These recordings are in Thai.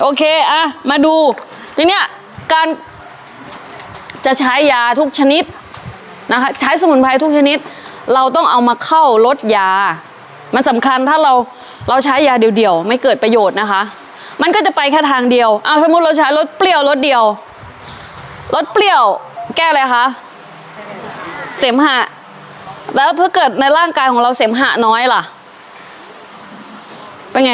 โอเคอะมาดูทีเนี้ยการจะใช้ยาทุกชนิดนะคะใช้สมุนไพรทุกชนิด เราต้องเอามาเข้าลดยา มันสำคัญถ้าเราเราใช้ยาเดียวๆ ไม่เกิดประโยชน์นะคะ มันก็จะไปแค่ทางเดียวเอาสมมติเราใช้ลดเปรี้ยวลดเดียวลดเปรี้ยวแก้อะไรคะเสมหะ แล้วถ้าเกิดในร่างกายของเราเสมหะน้อยล่ะ เป็นไง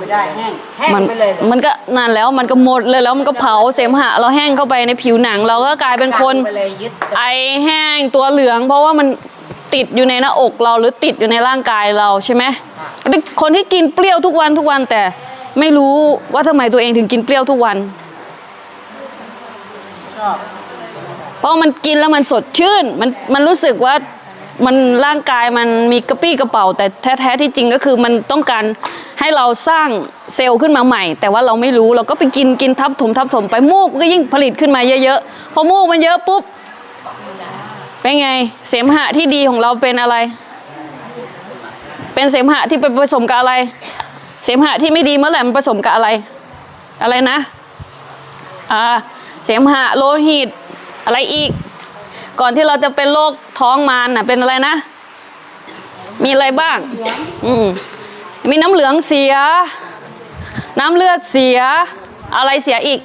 ไม่ได้แห้งแห้งมันไปเลยมันก็นานแล้วมันก็หมดเลยแล้วมันก็เผาเสมหะ เราแห้งเข้าไปในผิวหนัง เราก็กลายเป็นคนไปเลยยึดไอแห้งตัวเหลือง เพราะว่ามันติดอยู่ในหน้าอกเราหรือติดอยู่ในร่างกายเราใช่ไหมคนที่กินเปรี้ยวทุกวันทุกวันแต่ไม่รู้ว่าทำไมตัวเองถึงกินเปรี้ยวทุกวันชอบเพราะมันกินแล้วมันสดชื่น มันมันรู้สึกว่า มันร่างกายมันมีกระปี้กระเป๋า แต่แท้ๆที่จริงก็คือมันต้องการให้เราสร้างเซลล์ขึ้นมาใหม่ แต่ว่าเราไม่รู้เราก็ไปกินกินทับถมทับถมไปมูกก็ยิ่งผลิตขึ้นมาเยอะๆพอมูกมันเยอะปุ๊บเป็นไงเสมหะที่ดีของเราเป็นอะไร เป็นเสมหะที่ไปผสมกับอะไร เสมหะที่ไม่ดีเมื่อไหร่มันผสมกับอะไร อะไรนะอ่าเสมหะโลหิตอะไรอีก ก่อนที่เราจะเป็นโรคท้องมารน่ะเป็นอะไรนะ มีอะไรบ้าง อืมมีน้ำเหลืองเสีย น้ำเลือดเสีย อะไรเสียอีก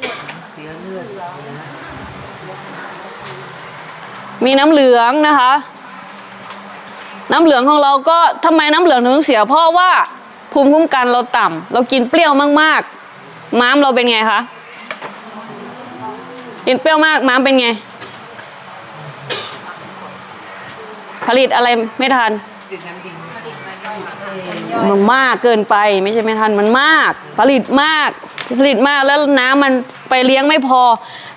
มีน้ำเหลืองนะคะ น้ำเหลืองของเราก็ทำไมน้ำเหลืองถึงเสีย เพราะว่าภูมิคุ้มกันเราต่ำเรากินเปรี้ยวมากๆ ม้ามเราเป็นไงคะ กินเปรี้ยวมากม้ามเป็นไง ผลิตอะไรไม่ทันมันมากเกินไปไม่ใช่ไม่ทันมันมาก ผลิตมากผลิตมากแล้วน้ำมันไปเลี้ยงไม่พอ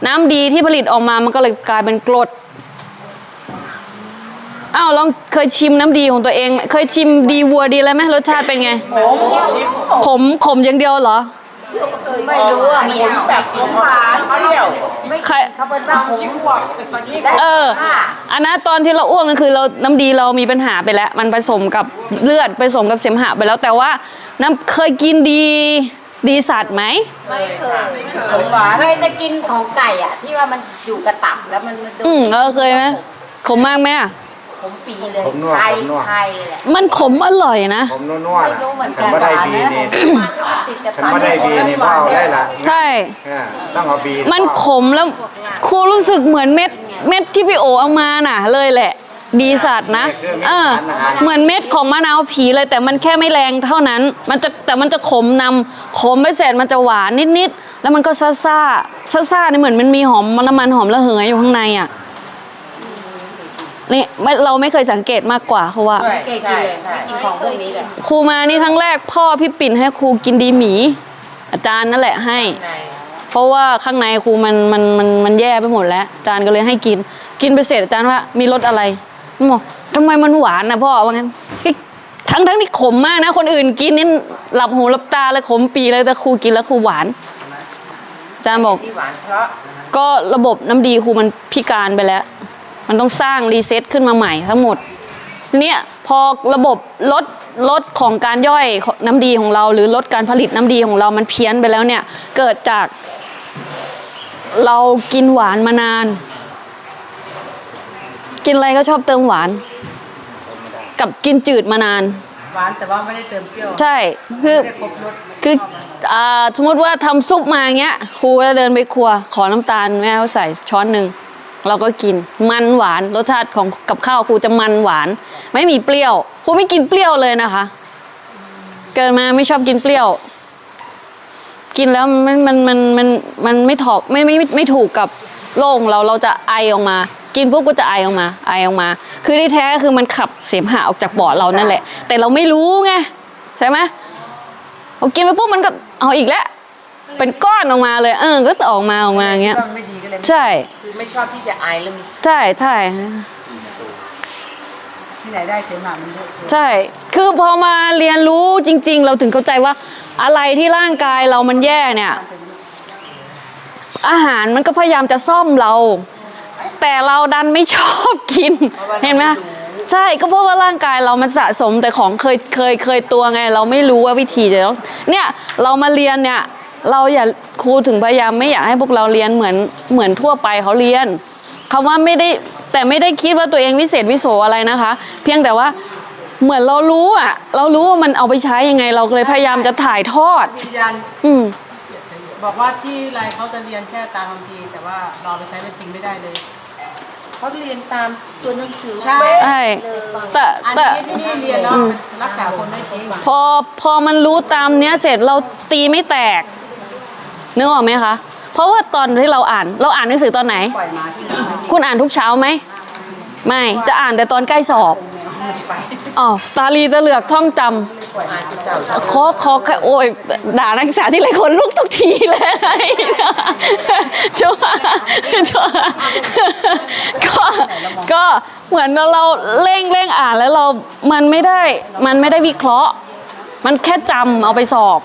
น้ำดีที่ผลิตออกมามันก็เลยกลายเป็นกรดอ้าวลองเคยชิมน้ำดีของตัวเองไหมเคยชิมดีวัวดีอะไรไหมรสชาติเป็นไงขมขมอย่างเดียวเหรอ ไม่รู้อะมีแบบหวานเปรี้ยวใครเขาเป็นว่าผมเออ อันนั้นตอนที่เราอ้วกนั่นคือเราน้ำดีเรามีปัญหาไปแล้ว มันผสมกับเลือดผสมกับเสมหะไปแล้วแต่ว่าน้ำเคยกินดีดีสัตว์ไหมไม่เคยของหวานเคยจะกินของไก่อะ ที่ว่ามันอยู่กระตับแล้วมันมันดูอืมเออเคยไหมขมมากไหมอะ ผมปีเลยผมนวดไทยผมนวด ไทยแหละมันขมอร่อยนะ ผมนวดไม่รู้เหมือนๆกัฉันนไม่ได้บีนี่มันติดกระฉันตับไม่ได้บีนี่พ่อเอาได้ละใช่อ่าต้องเอาบีมันขมแล้วครูรู้สึกเหมือนเม็ดเม็ดที่พี่โอเอามาน่ะ เลยแหละ ดีสัตว์นะเออเหมือนเม็ดของมะนาวผีเลย แต่มันแค่ไม่แรงเท่านั้น มันจะแต่มันจะขมนำขมไปเสร็จมันจะหวานนิดๆแล้วมันก็ซ่าซ่าซ่าซ่าๆนี่เหมือนมันมีหอมน้ำมันหอมระเหยอยู่ข้างในอะ นี่ไม่เราไม่เคยสังเกตมากกว่าเขาว่าใช่เกกินใช่เลยใช่ไม่กินของพวกนี้เลยครูมานี่ครั้งแรกพ่อพี่ปิ่นให้ครูกินดีหมี อาจารย์นั่นแหละให้ ในเพราะว่าข้างในครูมันมันมันมันแย่ไปหมดแล้วอาจารย์ก็เลยให้กิน กินไปเสร็จอาจารย์ว่ามีรสอะไรผมบอกทำไมมันหวานนะพ่อว่างั้นทั้งทั้งที่ขมมากนะ คนอื่นกินนี่หลับหูหลับตาเลยขมปีเลยแต่ครูกินแล้วครูหวานอาจารย์บอก ที่หวานเพราะก็ระบบน้ำดีครูมันพิการไปแล้ว มันต้องสร้างรีเซ็ตขึ้นมาใหม่ทั้งหมดเนี่ยพอระบบลดลดของการย่อยของน้ำดีของเรา หรือลดการผลิตน้ำดีของเรามันเพี้ยนไปแล้วเนี่ยเกิดจาก เรากินหวานมานาน กินอะไรก็ชอบเติมหวาน กับกินจืดมานานหวานแต่ว่าไม่ได้เติมเปรี้ยวใช่คือไม่ได้ครบรสคืออ่าสมมติว่าทำซุปมาอย่างเงี้ยครูก็จะเดินไปครัว ขอน้ำตาลแม่เขาใส่ช้อนหนึ่ง เราก็กินมันหวานรสชาติของกับข้าวครูจะมันหวาน ไม่มีเปรี้ยวครูไม่กินเปรี้ยวเลยนะคะ เกิดมาไม่ชอบกินเปรี้ยว กินแล้วมันมันมันมันมันไม่ถอกไม่ไม่ไม่ถูกกับโรคของเราเราจะไอออกมา กินปุ๊บก็จะไอออกมา ไอออกมา คือที่แท้คือมันขับเสมหะออกจากปอดเรานั่นแหละ แต่เราไม่รู้ไงใช่ไหมพอกินไปปุ๊บมันก็เอาอีกแล้ว เป็นก้อนออกมาเลย เออ ก็ออกมาออกมาอย่างเงี้ยต้องไม่ดีก็เลยไม่ใช่ คือไม่ชอบที่จะไอแล้วมีใช่ใช่ที่ไหนได้เสมหะมันเยอะใช่ คือพอมาเรียนรู้จริง ๆ เราถึงเข้าใจว่าอะไรที่ร่างกายเรามันแย่เนี่ย อาหารมันก็พยายามจะซ่อมเรา แต่เราดันไม่ชอบกิน เห็นไหมใช่ก็เพราะว่าร่างกายเรามันสะสมแต่ของเคยเคยเคยตัวไง เราไม่รู้ว่าวิธีจะต้องเนี่ย เรามาเรียนเนี่ย เราอย่าครูถึงพยายามไม่อยากให้พวกเราเรียนเหมือนเหมือนทั่วไปเขาเรียนคำว่าไม่ได้แต่ไม่ได้คิดว่าตัวเองวิเศษวิโสอะไรนะคะ เพียงแต่ว่าเหมือนเรารู้อะ เรารู้ว่ามันเอาไปใช้ยังไง เราเลยพยายามจะถ่ายทอดยืนยันอืมบอกว่าที่ไรเขาจะเรียนแค่ตามคัมภีร์แต่ว่าเราเอาไปใช้เป็นจริงไม่ได้เลยเขาเรียนตามตัวหนังสือใช่ใช่แต่อันแต่นี้ที่นี่เรียนแล้วมันรักษาคนได้จริงพอพอมันรู้ตามเนี้ยเสร็จเราตีไม่แตก นึกออกไหมคะ เพราะว่าตอนที่เราอ่านเราอ่านหนังสือตอนไหน ปล่อยมาที่ไหนคุณอ่านทุกเช้าไหม ไม่ จะอ่านแต่ตอนใกล้สอบไปอ๋อตาลีตะเหลือกท่องจปล่อยมาที่เช้าำขอขอแค่โอ้ยด่านักศึกษาที่ไรคนลุกทุกทีเลยชัวชัวก็ก็เหมือนเราเร่งเร่งอ่านแล้วเรา มันไม่ได้ มันไม่ได้วิเคราะห์ มันแค่จำเอาไปสอบ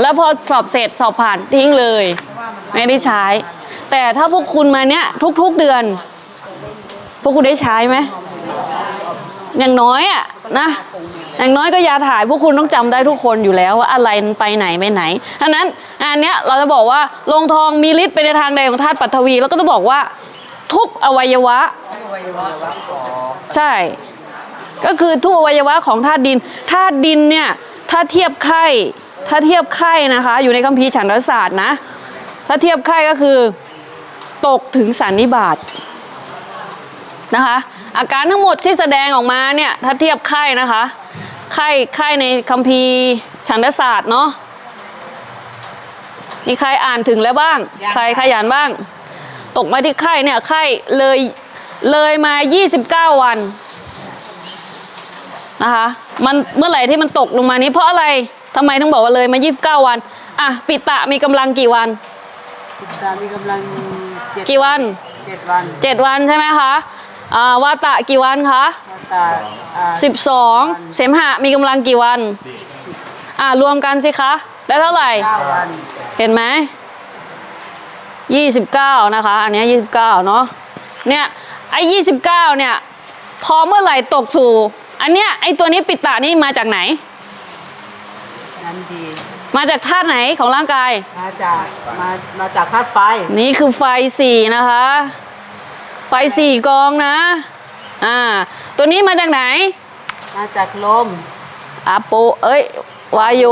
แล้วพอสอบเสร็จสอบผ่านทิ้งเลย ไม่ได้ใช้ แต่ถ้าพวกคุณมาเนี้ยทุก ๆเดือน พวกคุณได้ใช้ไหมอย่างน้อยอะนะอย่างน้อยก็ยาถ่ายพวกคุณต้องจำได้ทุกคนอยู่แล้วว่าอะไรไปไหนไปไหนฉะนั้นอันเนี้ยเราจะบอกว่าลงทองมีฤทธิ์ไปในทางใดของธาตุปัทวี แล้วก็จะบอกว่าทุกอวัยวะ ใช่ ก็คือทุกอวัยวะของธาตุดินธาตุดินเนี่ยถ้าเทียบไข้ ถ้าเทียบไข้นะคะ อยู่ในคัมภีร์ฉันทศาสตร์นะ ถ้าเทียบไข้ก็คือ ตกถึงสันนิบาตนะคะ อาการทั้งหมดที่แสดงออกมาเนี่ยถ้าเทียบไข้นะคะ ไข้ไข้ในคัมภีร์ฉันทศาสตร์เนาะมีใครอ่านถึงแล้วบ้าง ใครขยันบ้าง ตกมาที่ไข้เนี่ยไข้เลยเลยมา 29 วันนะคะมันเมื่อไหร่ที่มันตกลงมานี้เพราะอะไร ทำไมถึงบอกว่าเลยมา 29 วัน อะ ปิตะมีกำลังกี่วันตามีกำลังเจ็ดกี่วันเจ็ดวัน7วันใช่ไหมคะอ่าวาตะกี่วันคะตาอ่า12เสมหะมีกำลังกี่วัน อ่ารวมกันสิคะ ได้เท่าไหร่เก้าวันเห็นไหม29นะคะ อันเนี้ย29เนาะ เนี่ยไอ้29เนี่ย พอเมื่อไหร่ตกสู่ อันเนี้ยไอ้ตัวนี้ปิตะนี่มาจากไหน นั้นดี มาจากธาตุไหนของร่างกาย มาจากมามาจากธาตุไฟ นี่คือไฟสี่นะคะ ไฟสี่กองนะ อ่า ตัวนี้มาจากไหน มาจากลมอาโปเอ้ยวายโย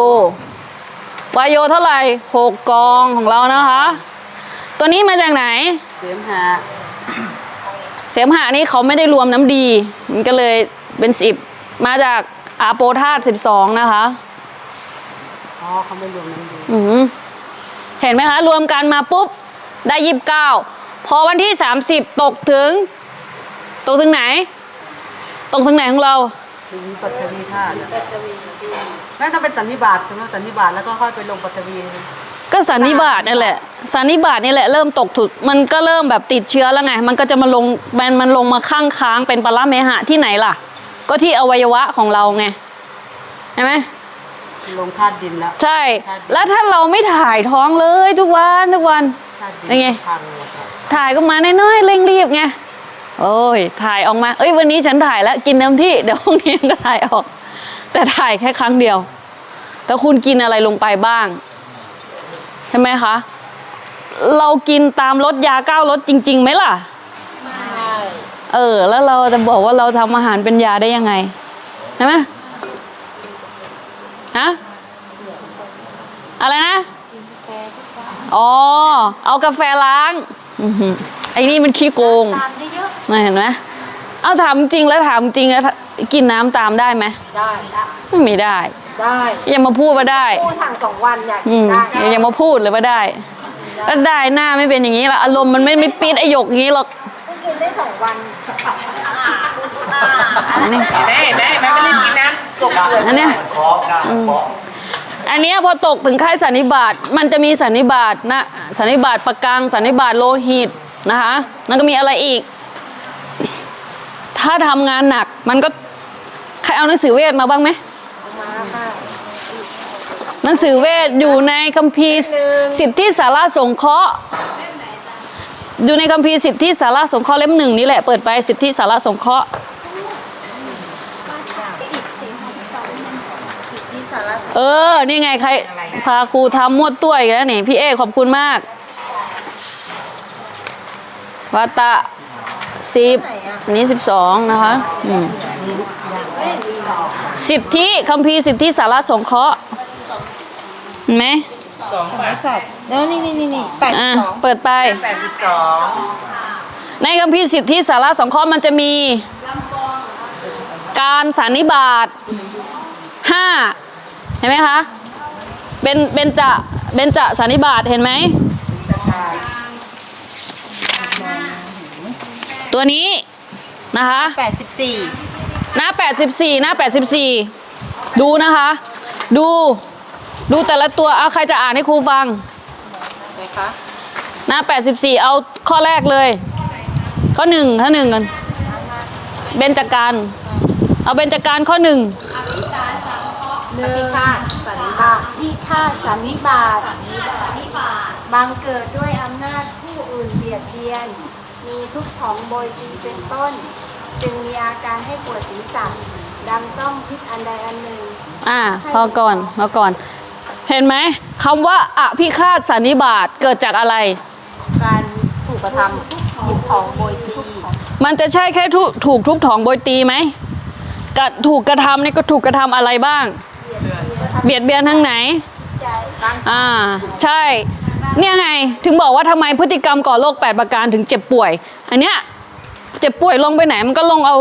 วายโยเท่าไหร่หกกองของเรานะคะ ตัวนี้มาจากไหน เสมหะเสมหะนี่เขาไม่ได้รวมน้ำดี มันก็เลยเป็นสิบมาจากอาโปธาตุสิบสองนะคะ อ๋อเขาไม่รวมนั้นดีอือหือเห็นไหมคะ รวมกันมาปุ๊บ ได้ยี่สิบเก้าพอวันที่สามสิบตกถึง ตกถึงไหน ตกถึงไหนของเรา ถึงปัทวีธาตุแม่ต้องเป็นสันนิบาตใช่ไหมสันนิบาตแล้วก็ค่อยไปลงปัทวี ก็สันนิบาตนั่นแหละ สันนิบาตนี่แหละเริ่มตกถึกมันก็เริ่มแบบติดเชื้อแล้วไง มันก็จะมาลงมันมันลงมาข้างค้างเป็นปรเมหะที่ไหนล่ะ ก็ที่อวัยวะของเราไงใช่ไหม ลงธาตุดินแล้ว ใช่ แล้วถ้าเราไม่ถ่ายท้องเลยทุกวันทุกวันธาตุดินยังไงพังหมดถ่ายก็มาน้อยๆเร่งรีบไง โอ้ย ถ่ายออกมา เอ้ยวันนี้ฉันถ่ายแล้วกินเต็มที่เดี๋ยวพรุ่งนี้ก็ถ่ายออก แต่ถ่ายแค่ครั้งเดียว แต่คุณกินอะไรลงไปบ้าง ใช่ไหมคะ เรากินตามรสยาเก้ารสจริงๆไหมล่ะเออ แล้วเราจะบอกว่าเราทำอาหารเป็นยาได้ยังไง ใช่ไหม ฮะอะไรนะ อ๋อ เอากาแฟล้างอื้อหือไอ้นี่มันขี้โกงตามได้เยอะน่ะเห็นไหมเอาถามจริงแล้วถามจริงแล้วกินน้ำตามได้ไหมได้ได้ไม่ได้ ได้อย่ามาพูดว่าได้ผู้สั่งสองวันอยากอืกินมได้อย่าอย่ามาพูดเลยว่าได้แล้วได้หน้าไม่เป็นอย่างนี้ละอารมณ์มันไม่ไม่ปี๊ดไอหยกอย่างนี้หรอกเพิ่งกินได้สองวันอันนี้ แม่แม่แม่ไม่รีบกินน้ำตกเกลืออันเนี้ยอันเนี้ยพอตกถึงค่ายสันนิบาตมันจะมีสันนิบาตนะสันนิบาตประกังสันนิบาตโลหิตนะคะแล้วก็มีอะไรอีก ถ้าทำงานหนัก มันก็ใครเอาหนังสือเวทมาบ้างไหมมาค่ะหนังสือเวทอยู่ในคัมภีร์สิทธิสาราสงเคราะห์อยู่ในคัมภีร์สิทธิสาราสงเคราะห์เล่มหนึ่งนี่แหละเปิดไปสิทธิสาราสงเคราะห์ เออ นี่ไงใคร พาครูทำมวดตัวอีกแล้วนี่ พี่เอขอบคุณมากวัตตะสิบอันนี้สิบสองนะคะอืมสิทธิคัมภีร์สิทธิสารสงเคราะห์เห็นไหมสองบาทแล้วนี่นี่นี่นี่แปดอะ สองเปิดไป แปดสิบสองในคัมภีร์สิทธิสารสงเคราะห์มันจะมี การสันนิบาตห้าเห็นไหมคะเป็นเบนจะเบนจะสันนิบาตเห็นไหม ตัวนี้นะคะแปดสิบสี่หน้า 84 หน้า 84 ดูนะคะ ดู ดูแต่ละตัวเอาใครจะอ่านให้ครูฟังไหนคะหน้า 84 เอาข้อแรกเลย ข้อหนึ่งข้อหนึ่งกันเบญจการ เอาเบญจการข้อหนึ่ง หนึ่งคาสันนิบาตที่ฆ่าสันนิบาตบังเกิดด้วยอำนาจผู้อื่นเบียดเบียน มีทุกข์ของโบยตีเป็นต้น จึงมีอาการให้ปวดศีรษะดำต้องพิษอันใดอันหนึ่ง อ่า พอก่อนพอก่อน เห็นไหมคำว่าอภิฆาตสันนิบาตเกิดจากอะไร การถูกกระทำถูกของโบยตีมันจะใช่แค่ทุถูกทุบถองโบยตีไหมกะถูกกระทำนี่ก็ถูกกระทำอะไรบ้าง เบียดเบียนทางไหน อ่า ใช่ เนี่ยไง ถึงบอกว่าทำไมพฤติกรรมก่อโรค8ประการถึงเจ็บป่วย อันเนี้ย เจ็บป่วยลงไปไหน มันก็ลงเอา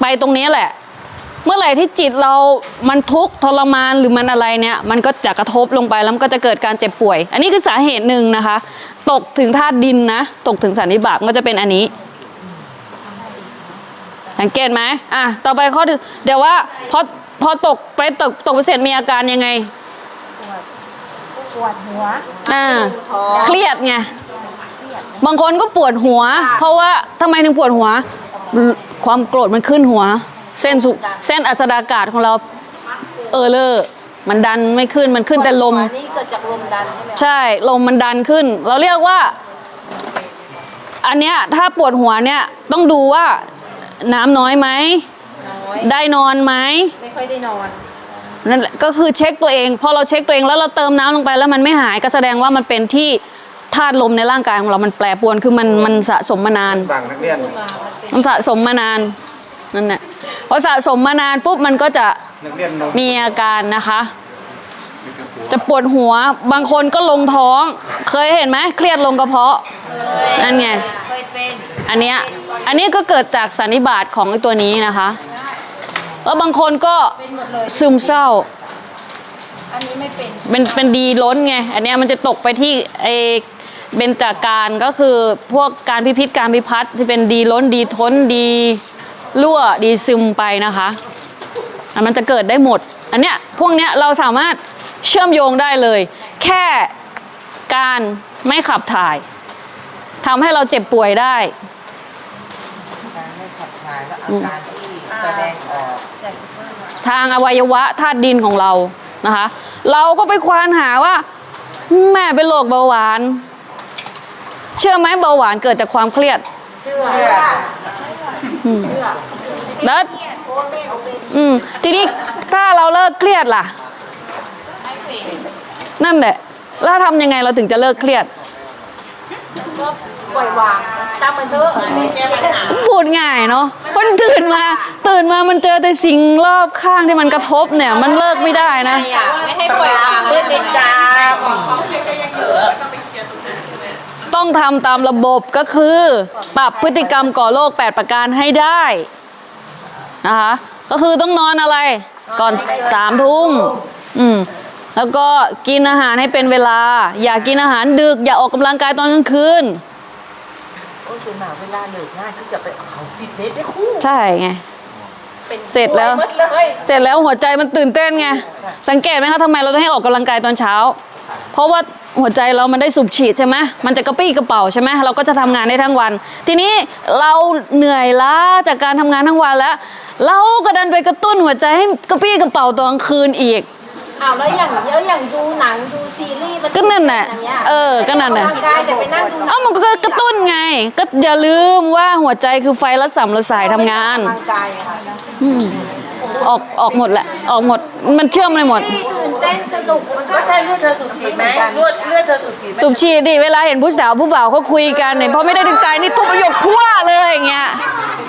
ไปตรงนี้แหละ เมื่อไหร่ที่จิตเรา มันทุกข์ทรมานหรือมันอะไรเนี่ย มันก็จะกระทบลงไปแล้วมันก็จะเกิดการเจ็บป่วย อันนี้คือสาเหตุหนึ่งนะคะ ตกถึงธาตุดินนะ ตกถึงสันนิบาตมันก็จะเป็นอันนี้สังเกตไหมอะ ต่อไปข้อที่เดี๋ยวว่าพอ พอตกไปตกตกไปเสร็จมีอาการยังไง ปวดหัวอ่า เครียดไง บางคนก็ปวดหัว เพราะว่าทำไมถึงปวดหัว ความโกรธมันขึ้นหัว เส้นสุเส้นอัสดากาศของเรา เออเลอร์มันดันไม่ขึ้นมันขึ้นแต่ลม นี่เกิดจากลมดันใช่ไหมใช่ลมมันดันขึ้น เราเรียกว่า อันเนี้ยถ้าปวดหัวเนี่ยต้องดูว่าน้ำน้อยไหมน้อย ได้นอนไหมไม่ค่อยได้นอนนั่นแหละก็คือเช็คตัวเอง พอเราเช็คตัวเองแล้วเราเติมน้ำลงไปแล้วมันไม่หายก็แสดงว่ามันเป็นที่ธาตุลมในร่างกายของเรามันแปรปรวนคือมันมันสะสมมานานบางนักเรียนมันสะสมมานานนั่นแหละพอสะสมมานานปุ๊บมันก็จะนักเรียนนมมีอาการนะคะ จะปวดหัวบางคนก็ลงท้อง เคยเห็นไหมเครียดลงกระเพาะนั่นไงเคยเป็นอันเนี้ยอันนี้ก็เกิดจากสันนิบาตของไอ้ตัวนี้นะคะ แล้วบางคนก็เป็นหมดเลยซึมเศร้า อันนี้ไม่เป็นเป็นเป็นดีล้นไง อันเนี้ยมันจะตกไปที่ไอเบญจากการก็คือพวกการพิพิธการพิพัฒน์ที่เป็นดีล้นดีท้นดีรั่วดีซึมไปนะคะอันมันจะเกิดได้หมด อันเนี้ยพวกเนี้ยเราสามารถเชื่อมโยงได้เลย แค่การไม่ขับถ่ายทำให้เราเจ็บป่วยได้การไม่ขับถ่ายและอาการที่แสดงออกทางอวัยวะธาตุดินของเรานะคะ เราก็ไปควานหาว่า แม่เป็นโรคเบาหวาน เชื่อไหมเบาหวานเกิดจากความเครียด เชื่อเชื่ออืมเชื่อแล้วอืมทีนี้ถ้าเราเลิกเครียดล่ะ นั่นแหละแล้วทำยังไงเราถึงจะเลิกเครียดก็ ปล่อยวางช่างมันเถอะพูดง่ายเนาะคนตื่นมาตื่นมามันเจอแต่สิ่งรอบข้างที่มันกระทบเนี่ย มันเลิกไม่ได้นะไม่อยากไม่ให้ปล่อยวางพฤติกรรมต้องทำตามระบบก็คือ ปรับพฤติกรรมก่อโรค8 ประการให้ได้นะคะก็คือต้องนอนอะไร ก่อนสามทุ่มอืมแล้วก็กินอาหารให้เป็นเวลา อย่ากินอาหารดึก อย่าออกกำลังกายตอนกลางคืน โอ้ยส่วนมากเวลาเลิกงานที่จะไปเอาฟิตเนสได้คู่ใช่ไง เป็นเสร็จแล้ว หมดเลยเสร็จแล้วหัวใจมันตื่นเต้นไง สังเกตไหมคะทำไมเราต้องให้ออกกำลังกายตอนเช้า เพราะว่าหัวใจเรามันได้สูบฉีดใช่ไหมมันจะกระปี้กระเป๋าใช่ไหมเราก็จะทำงานได้ทั้งวัน ทีนี้เราเหนื่อยล้าจากการทำงานทั้งวันแล้ว เราก็ดันไปกระตุ้นหัวใจให้กระปี้กระเป๋าตอนกลางคืนอีก อ้าวแล้วอย่างแล้วอย่างดูหนังดูซีรีส์มัก็นั่นน่ะอย่างงี้ยเออก็นั่นน่ะออกกำลังกายแต่ไปนั่งดูหนังเอ้ามันก็กระตุ้นไง ก็อย่าลืมว่าหัวใจคือไฟและสัมระสายทำงานออกกำลังกายอะค่ะอืมโอ้โหออกออกหมดแหละ ออกหมด มันเชื่อมเลยหมดตื่นเต้นสนุกมันก็ ก็ใช่เลือดเธอสูบฉีดไหมเลือดเลือดเธอสูบฉีดไหมสูบฉีดดิเวลาเห็นผู้สาวผู้บ่าวเขาคุยกันเนี่ยพอไม่ได้ดึงใจนี่ทุบประโยคพั่วเลยอย่างเงี้ย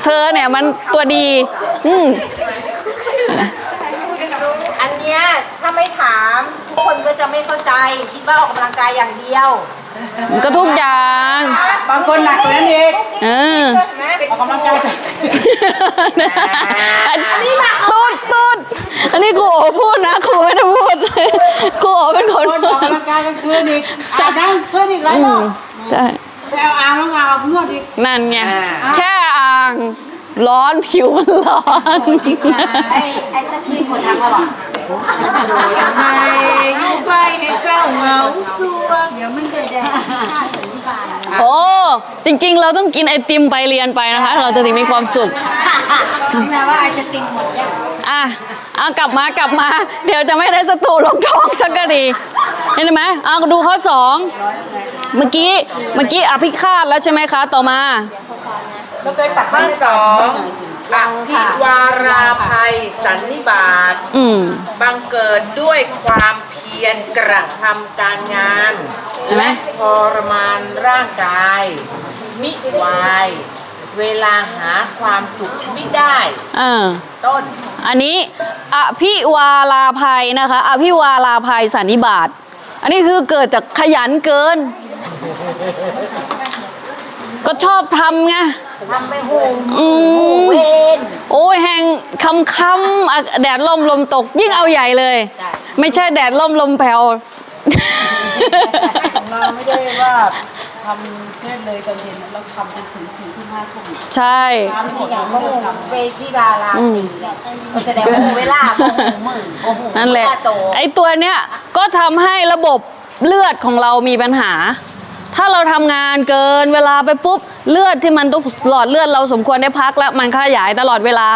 เธอเนี่ยมันตัวดี อืมอั นเนี้ยถ้าไม่ถามทุกคนก็จะไม่เข้าใจคิดว่าออกกำลังกายอย่างเดียวมันก็ทุกอย่าง บางคนหนักกว่านั้นอีก เออ ออกกำลังกายแต่อันนี้นะตูดตูดอันนี้ครูโอพูดนะครูไม่ได้พูดครูโอเป็นคนคนออกกำลังกายกลางคืนอีกอาบน้ำคืนอีกหลายอืรอมบใช่ไปเอาอ่างแล้วอาบนวดอีกนั่นไงอ่าแช่อ่าง ร้อนผิวมันร้อน ไอ้ไอ้สกีหมดทั้งแล้วหรอทำไมอยู่ไปให้เศร้าเหงาสัวเดี๋ยวมันจะได้ค่าสันนิบาตโอ้ จริงๆ เราต้องกินไอติมไปเรียนไปนะคะ เราจะถึงมีความสุข แปลว่าไอจะติมหมดยังอะเอากลับมากลับมา เดี๋ยวจะไม่ได้สตูลงท้องสักกะดีเห็นไหมเอาดูข้อสองเมื่อกี้เมื่อกี้อภิคาตแล้วใช่ไหมคะ ต่อมา เราเคยตักข้อสองอภิวาราภัยสันนิบาตอืม บังเกิดด้วยความเพียรกระทำการงาน เห็นไหม และทรมานร่างกาย มิวาย เวลาหาความสุขไม่ได้ เออ ต้น อันนี้อภิวาลาภัยนะคะ อภิวาลาภัยสันนิบาต อันนี้คือเกิดจากขยันเกิน ก็ชอบทำไง ทำไปโหมอืม เวนโอ้ยแหงคำคำๆอะแดดล่มลมตก ยิ่งเอาใหญ่เลยไม่ใช่แดดล่มลมแผ่ว ของเราไม่ได้ว่าทำแค่เลยตอนเย็นเราทำจนถึงสี่ทุ่มห้าทุ่มใช่ ทำหมดอย่างเราโมไม่โหได้ทำ เวทีดาราตีเนี่ยก็แสดงว่าโมโหเวลาโมโหมือโมโหนั่นแหละ เวาโตไอ้ตัวเนี้ยก็ทำให้ระบบเลือดของเรามีปัญหา ถ้าเราทำงานเกินเวลาไปปุ๊บเลือดที่มันต้องหลอดเลือดเราสมควรได้พักแล้วมันขยายตลอดเวลา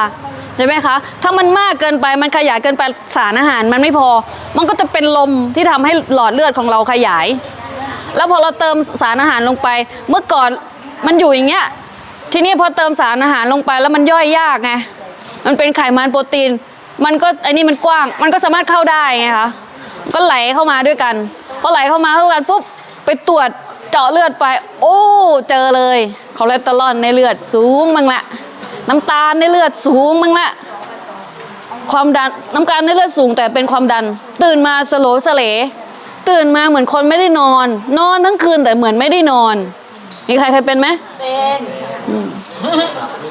ใช่ไหมคะ ถ้ามันมากเกินไปมันขยายเกินไปสารอาหารมันไม่พอ มันก็จะเป็นลมที่ทำให้หลอดเลือดของเราขยาย แล้วพอเราเติมสารอาหารลงไป เมื่อก่อนมันอยู่อย่างเงี้ย ทีนี้พอเติมสารอาหารลงไปแล้วมันย่อยยากไง มันเป็นไขมันโปรตีน มันก็ไอ้นี่มันกว้าง มันก็สามารถเข้าได้ไงคะ ก็ไหลเข้ามาด้วยกัน พอไหลเข้ามาเท่ากันปุ๊บไปตรวจ เจาะเลือดไป โอ้เจอเลยคอเลสเตอรอลในเลือดสูงมั้งละน้ำตาลในเลือดสูงมั้งละความดันน้ำตาลในเลือดสูงแต่เป็นความดัน ตื่นมาสโลสเลตื่นมาเหมือนคนไม่ได้นอน นอนทั้งคืนแต่เหมือนไม่ได้นอน มีใครเคยเป็นไหมเป็น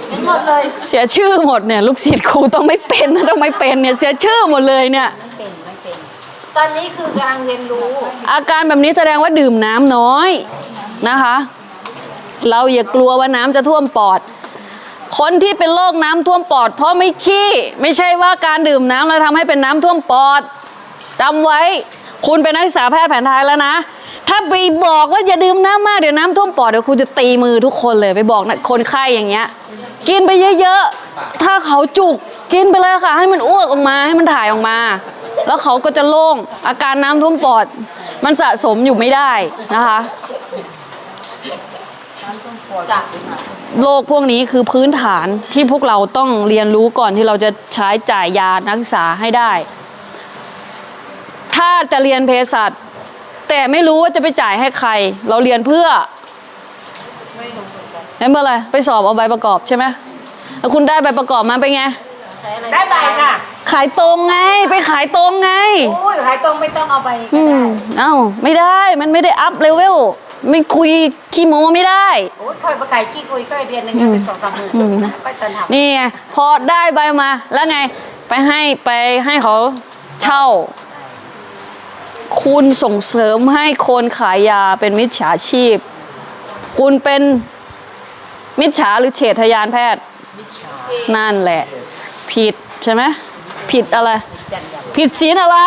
เป็นหมดเลย เสียชื่อหมดเนี่ย ลูกศิษย์ครูต้องไม่เป็นนะต้องไม่เป็นเนี่ยเสียชื่อหมดเลยเนี่ย ตอนนี้คือกำลังเรียนรู้ อาการแบบนี้แสดงว่าดื่มน้ำน้อยนะคะ เราอย่ากลัวว่าน้ำจะท่วมปอด คนที่เป็นโรคน้ำท่วมปอด เพราะไม่ขี้ ไม่ใช่ว่าการดื่มน้ำแล้วทำให้เป็นน้ำท่วมปอดจำไว้ คุณเป็นนักศึกษาแพทย์แผนไทยแล้วนะ ถ้าไปบอกว่าอย่าดื่มน้ำมากเดี๋ยวน้ำท่วมปอดเดี๋ยวครูจะตีมือทุกคนเลย ไปบอกนะคนไข้อย่างเงี้ย กินไปเยอะๆ ถ้าเขาจุกกินไปเลยค่ะ ให้มันอ้วกออกมาให้มันถ่ายออกมา แล้วเขาก็จะโล่งอาการน้ำท่วมปอด มันสะสมอยู่ไม่ได้นะคะโรคพวกนี้คือพื้นฐานที่พวกเราต้องเรียนรู้ก่อนที่เราจะใช้จ่ายยานักศึกษาให้ได้ ถ้าจะเรียนเภสัชแต่ไม่รู้ว่าจะไปจ่ายให้ใคร เราเรียนเพื่อไม่รู้เหมือนกันเมื่อไรไปสอบเอาใบประกอบใช่ไหม แล้วคุณได้ใบประกอบมาเป็นไงใช้อะไรได้ใบค่ะ ขายตรงไง ไปขายตรงไง อุ้ยขายตรงไม่ต้องเอาไปก็อืได้มเอ้าไม่ได้ มันไม่ได้อัพเลเวลไม่คุยขี้โม้ไม่ได้ โอ้ยค่อยไปขายขี้คุยค่อยเรียนหนึ่งก็เป็นสองสามหมื่นอืม ค่อยตันทำนี่ไงพอได้ใบมาแล้วไง ไปให้ไปให้เขาเช่า คุณส่งเสริมให้คนขายยาเป็นมิจฉาชีพ คุณเป็นมิจฉาหรือเฉทยานแพทย์ นั่นแหละ ผิดใช่ไหมผิดอะไร ผิดศีลอะไร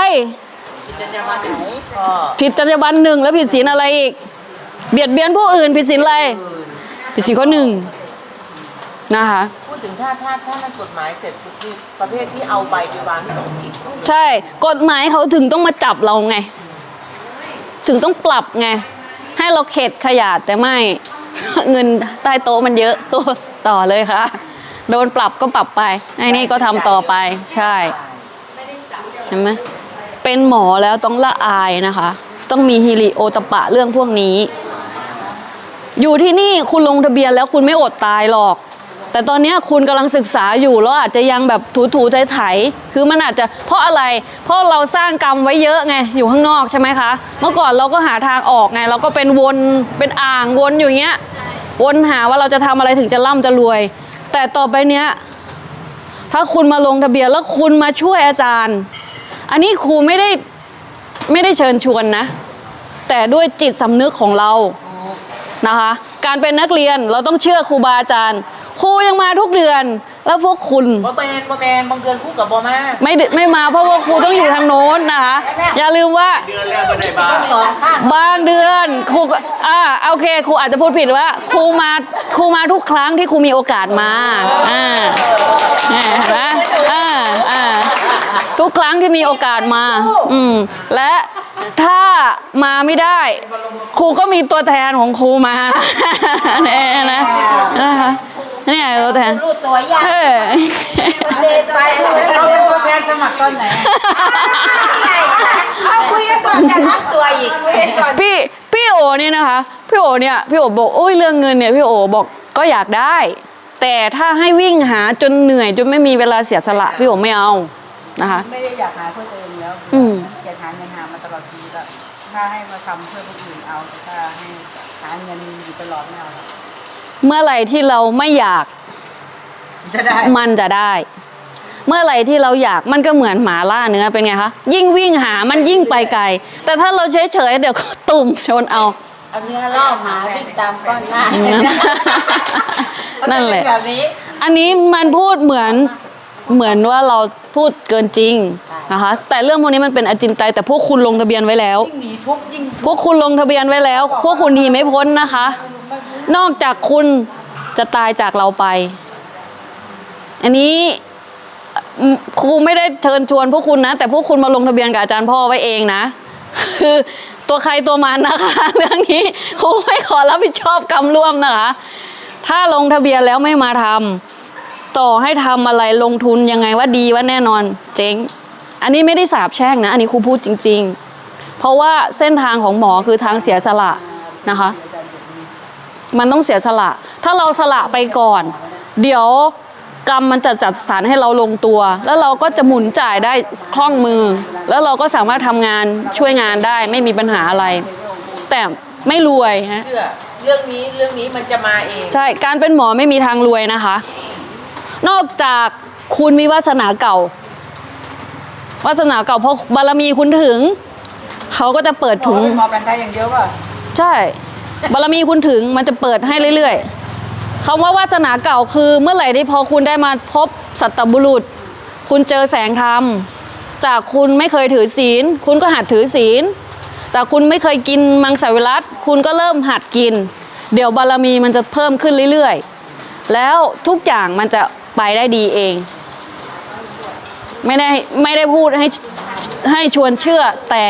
ผิดจรรยาบรรณหนึ่งแล้วผิดศีลอะไรอีก เบียดเบียนผู้อื่น ผิดศีลอะไร ผิดศีลข้อหนึ่งนะคะพูดถึงถ้าถ้าถ้ามันกฎหมายเสร็จปุ๊บนี่ประเภทที่เอาใบไปวางที่ของผิดใช่ กฎหมายเขาถึงต้องมาจับเราไง ถึงต้องปรับไง ให้เราเข็ดขยาดแต่ไม่ เงินใต้โต๊ะมันเยอะตัวต่อเลยค่ะ โดนปรับก็ปรับไปไอ้นี่ก็ทำต่อไปใช่เห็นไหมเป็นหมอแล้วต้องละอายนะคะ ต้องมีฮิริโอตปปะเรื่องพวกนี้ อยู่ที่นี่คุณลงทะเบียนแล้วคุณไม่อดตายหรอก แต่ตอนนี้คุณกำลังศึกษาอยู่แล้วอาจจะยังแบบถูถูไถไถๆคือมันอาจจะเพราะอะไร เพราะเราสร้างกรรมไว้เยอะไงอยู่ข้างนอกใช่ไหมคะ เมื่อก่อนเราก็หาทางออกไง เราก็เป็นวนเป็นอ่างวนอยู่เงี้ยวนหาว่าเราจะทำอะไรถึงจะร่ำจะรวย แต่ต่อไปเนี้ย ถ้าคุณมาลงทะเบียนแล้วคุณมาช่วยอาจารย์ อันนี้ครูไม่ได้ไม่ได้เชิญชวนนะ แต่ด้วยจิตสำนึกของเรานะคะ การเป็นนักเรียนเราต้องเชื่อครูบาอาจารย์ ครูยังมาทุกเดือน แล้วพวกคุณบ่แมนบ่แมนบางเดือนคู่กับบ่มาไม่ได้ไม่มาเพราะว่าครูต้องอยู่ทางโน้นนะคะ อย่าลืมว่าสองข้างบางเดือนครูก็อ่าโอเคครูอาจจะพูดผิดว่าครูมาครูมาทุกครั้งที่ครูมีโอกาสมาอ่าเนี่ยเห็นไหมอ่าอ่าทุกครั้งที่มีโอกาสมา อืมและถ้ามาไม่ได้ ครูก็มีตัวแทนของครูมาเนี่ยนะนะคะ เนี่ยตัวแทนรูดตัวยากเออเดินไปเลยเราเป็นตัวแทนสมัครตอนไหนเอาคุยกันก่อนจะรับตัวอีกคุยกันก่อนพี่พี่โอเนี่ยนะคะ พี่โอเนี่ยพี่โอบอกโอ้ยเรื่องเงินเนี่ยพี่โอบอกก็อยากได้ แต่ถ้าให้วิ่งหาจนเหนื่อยจนไม่มีเวลาเสียสละพี่โอไม่เอานะคะไม่ได้อยากหาเพื่อตัวเองแล้วอืมเกียรหาเงินหามาตลอดชีวิตแล้วถ้าให้มาทำเพื่อคนอื่นเอาแต่ถ้าให้หาเงินอยู่ตลอดไม่เอาครับ เมื่อไหร่ที่เราไม่อยากจะได้มันจะได้ เมื่อไหร่ที่เราอยากมันก็เหมือนหมาล่าเนื้อเป็นไงคะยิ่งวิ่งหามันยิ่งไปไกล แต่ถ้าเราเฉยเฉยๆเดี๋ยวก็ตุ่มชนเอาเอาเนื้อล่อหมาวิ่งตามก้อนหน้านั่นแหละแบบนี้อันนี้มันพูดเหมือนเหมือนว่าเราพูดเกินจริง นะคะแต่เรื่องพวกนี้มันเป็นอจินไตยแต่พวกคุณลงทะเบียนไว้แล้ว ยิ่งหนีทุกข์ยิ่งพวกคุณลงทะเบียนไว้แล้ว พวกคุณหนีไม่พ้นนะคะ นอกจากคุณจะตายจากเราไป อันนี้อืมครูไม่ได้เชิญชวนพวกคุณนะ แต่พวกคุณมาลงทะเบียนกับอาจารย์พ่อไว้เองนะ คือตัวใครตัวมันนะคะ เรื่องนี้ครูไม่ขอรับผิดชอบกรรมร่วมนะคะ ถ้าลงทะเบียนแล้วไม่มาทำต่อให้ทำอะไรลงทุนยังไงว่าดีว่าแน่นอน เจ๊ง อันนี้ไม่ได้สาบแช่งนะ อันนี้ครูพูดจริง ๆ เพราะว่าเส้นทางของหมอคือทางเสียสละนะคะ มันต้องเสียสละ ถ้าเราสละไปก่อน เดี๋ยวกรรมมันจะจัดสรรให้เราลงตัว แล้วเราก็จะหมุนจ่ายได้คล่องมือ แล้วเราก็สามารถทำงานช่วยงานได้ไม่มีปัญหาอะไร แต่ไม่รวยฮะเชื่อเรื่องนี้เรื่องนี้มันจะมาเองใช่การเป็นหมอไม่มีทางรวยนะคะ นอกจากคุณมีวาสนาเก่า วาสนาเก่าเพราะบารมีคุณถึง เขาก็จะเปิดถุงหมอกันได้อย่างเดียวป่ะใช่ บารมีคุณถึงมันจะเปิดให้เรื่อยๆคำว่าวาสนาเก่าคือเมื่อไหร่ที่พอคุณได้มาพบสัตบุรุษ คุณเจอแสงธรรม จากคุณไม่เคยถือศีล คุณก็หัดถือศีล จากคุณไม่เคยกินมังสวิรัตคุณก็เริ่มหัดกิน เดี๋ยวบารมีมันจะเพิ่มขึ้นเรื่อยๆ แล้วทุกอย่างมันจะไปได้ดีเอง ไม่ได้ไม่ได้พูดให้ให้ชวนเชื่อแต่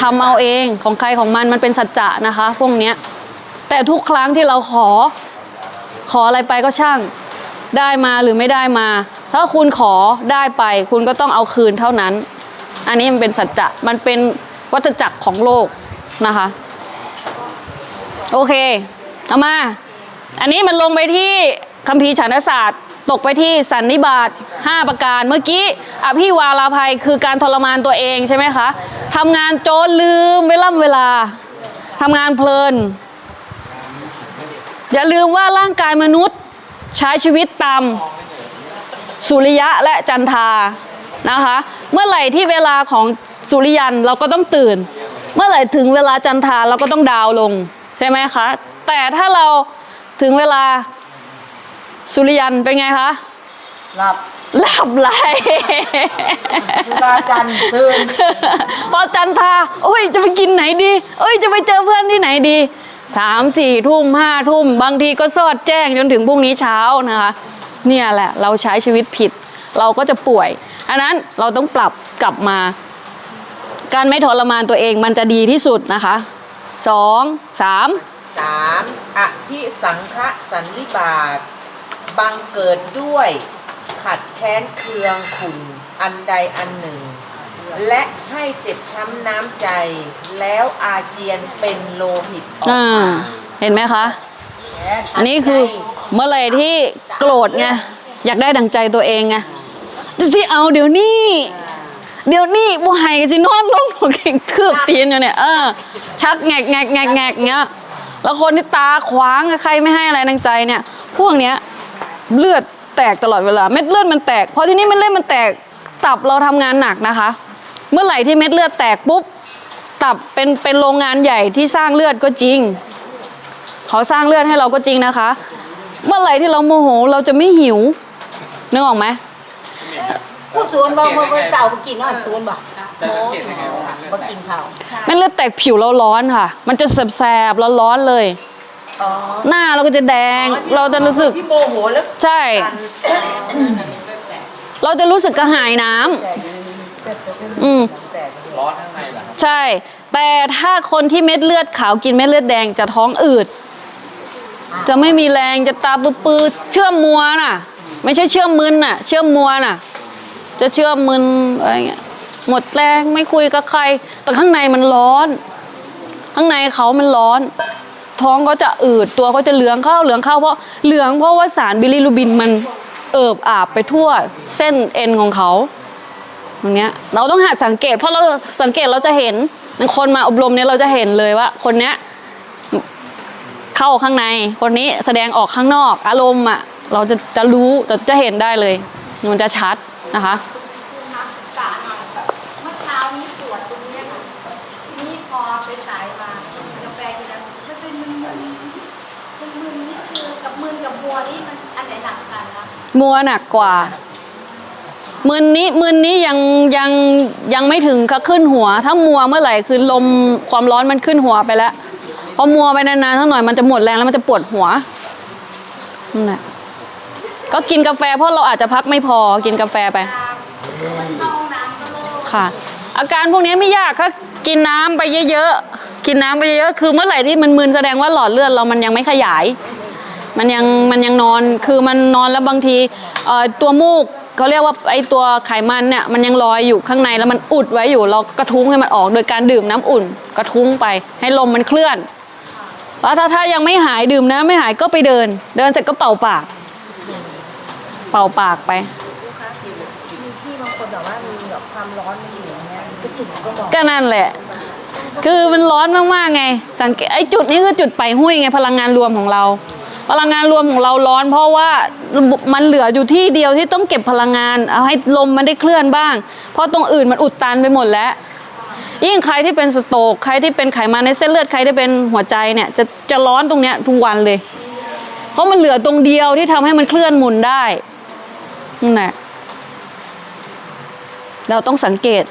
ทำเอาเองของใครของมันมันเป็นสัจจะนะคะ พวกเนี้ยแต่ทุกครั้งที่เราขอขออะไรไปก็ช่างได้มาหรือไม่ได้มา ถ้าคุณขอได้ไป คุณก็ต้องเอาคืนเท่านั้น อันนี้มันเป็นสัจจะมันเป็นวัฏจักรของโลกนะคะ โอเคเอามา อันนี้มันลงไปที่คัมภีร์ฉันศาสตร์ ตกไปที่สันนิบาต5ประการ เมื่อกี้อภิวาราภัยคือการทรมานตัวเองใช่ไหมคะทำงานโจรลืมเวล่ำเวลาทำงานเพลิน อย่าลืมว่าร่างกายมนุษย์ใช้ชีวิตตามสุริยะและจันทานะคะ เมื่อไหร่ที่เวลาของสุริยันเราก็ต้องตื่น เมื่อไหร่ถึงเวลาจันทาเราก็ต้องดาวลงใช่ไหมคะ แต่ถ้าเราถึงเวลา สุริยันเป็นไงคะหลับหลับไหลเวลาจันทร์ตื่นพอจันทราโอ้ยจะไปกินไหนดี เอ้ยจะไปเจอเพื่อนที่ไหนดีสามสี่ทุ่มห้าทุ่ม บางทีก็สอดแจ้งจนถึงพรุ่งนี้เช้านะคะ เนี่ยแหละเราใช้ชีวิตผิด เราก็จะป่วยอันนั้นเราต้องปรับกลับมา การไม่ทรมานตัวเองมันจะดีที่สุดนะคะสองสามสามอภิสังฆสันนิบาต บังเกิดด้วย ขัดแค้นเคืองขุนอันใดอันหนึ่ง และให้เจ็บช้ำน้ำใจ แล้วอาเจียนเป็นโลหิตออกอ่า มาเห็นไหมคะ อันนี้คือเมื่อไหร่ที่โกรธไง อยากได้ดังใจตัวเองไงจะสิเอาเดี๋ยวนี้ เดี๋ยวนี้บัวไห้กันสินอนลงหัวเข่งคืบตีนอยู่เนี่ยเออชักแงกแงกแงกแงกเงี้ยแล้วคนที่ตาขวางใครไม่ให้อะไรดังใจเนี่ย พวกเนี้ย เลือดแตกตลอดเวลาเม็ดเลือดมันแตกพอทีนี้เม็ดเลือดมันแตกตับเราทำงานหนักนะคะ เมื่อไหร่ที่เม็ดเลือดแตกปุ๊บตับเป็นเป็นโรงงานใหญ่ที่สร้างเลือดก็จริง เขาสร้างเลือดให้เราก็จริงนะคะ เมื่อไหร่ที่เราโมโหเราจะไม่หิวนึกออกไหมผู้ศูนย์บอกเมื่อวันเสาร์เมื่อกี้นอนศูนย์บอกบ่กินข้าวแม่เลือดแตกผิวเราร้อนค่ะ มันจะแสบๆร้อนๆเลยอ๋อ หน้าเราก็จะแดง เราจะรู้สึก ที่โมโหแล้วใช่กันเราจะรู้สึกกระหายน้ำอืมใช่ แต่ถ้าคนที่เม็ดเลือดขาวกินเม็ดเลือดแดงจะท้องอืด จะไม่มีแรงจะตาปื้อๆเชื่อมมัวน่ะ ไม่ใช่เชื่อมมึนน่ะ เชื่อมมัวน่ะ จะเชื่อมมึนอะไรเงี้ย หมดแรงไม่คุยกับใคร แต่ข้างในมันร้อน ข้างในเขามันร้อน ท้องเขาจะอืดตัวเขาจะเหลืองเข้าเหลืองเข้าเพราะเหลืองเพราะว่าสารบิลิรูบินมันเอิบอาบไปทั่วเส้นเอ็นของเขาตรงเนี้ยเราต้องหัดสังเกต เพราะเราสังเกตเราจะเห็นคนมาอบรมเนี่ยเราจะเห็นเลยว่า คนเนี้ยเข้าข้างใน คนนี้แสดงออกข้างนอก อารมณ์อะเราจะจะรู้จะจะเห็นได้เลย มันจะชัดนะคะ เมื่อเช้านี้ปวดตรงเนี้ยค่ะทีนี้พอไปสายมากาแฟกินแล้วมันเป็นมึนๆมึนมึนๆนี่คือกับมึนกับบัวนี่มันอันไหนหนักกันคะ มัวหนักกว่ามืนนี้มืนนี้ยังยังยังไม่ถึงกับขึ้นหัว ถ้ามัวเมื่อไหร่คือลมความร้อนมันขึ้นหัวไปแล้วพอมัวไปนานๆสักหน่อยมันจะหมดแรงแล้วมันจะปวดหัวนั่นแหละก็กินกาแฟเพราะเราอาจจะพักไม่พอกินกาแฟไป ค่ะ อาการพวกนี้ไม่ยากถ้ากินน้ำไปเยอะๆกินน้ำไปเยอะๆคือเมื่อไหร่ที่มันมึนแสดงว่าหลอดเลือดเรามันยังไม่ขยาย มันยังมันยังนอนคือมันนอนแล้วบางทีเอ่อตัวมูกเขาเรียกว่าไอตัวไขมันเนี่ยมันยังลอยอยู่ข้างในแล้วมันอุดไว้อยู่ เรากระทุ้งให้มันออกโดยการดื่มน้ำอุ่น กระทุ้งไปให้ลมมันเคลื่อนแล้วถ้าถ้ายังไม่หายดื่มนะไม่หายก็ไปเดิน เดินเสร็จก็เป่าปาก เป่าปากไป มีพี่บางคนแบบว่ามีแบบความร้อนมันอยู่อย่างเงี้ยกระจุกก็บอกก็นั่นแหละ คือมันร้อนมากๆไง สังเกตไอ้จุดนี้คือจุดไปหุ้ยไงพลังงานรวมของเรา พลังงานรวมของเราร้อนเพราะว่ามันเหลืออยู่ที่เดียวที่ต้องเก็บพลังงานเอาให้ลมมันได้เคลื่อนบ้าง เพราะตรงอื่นมันอุดตันไปหมดแล้ว ยิ่งใครที่เป็นสโตกใครที่เป็นไขมันในเส้นเลือดใครที่เป็นหัวใจเนี่ยจะจะร้อนตรงเนี้ยทุกวันเลย เพราะมันเหลือตรงเดียวที่ทำให้มันเคลื่อนหมุนได้นั่นแหละเราต้องสังเกต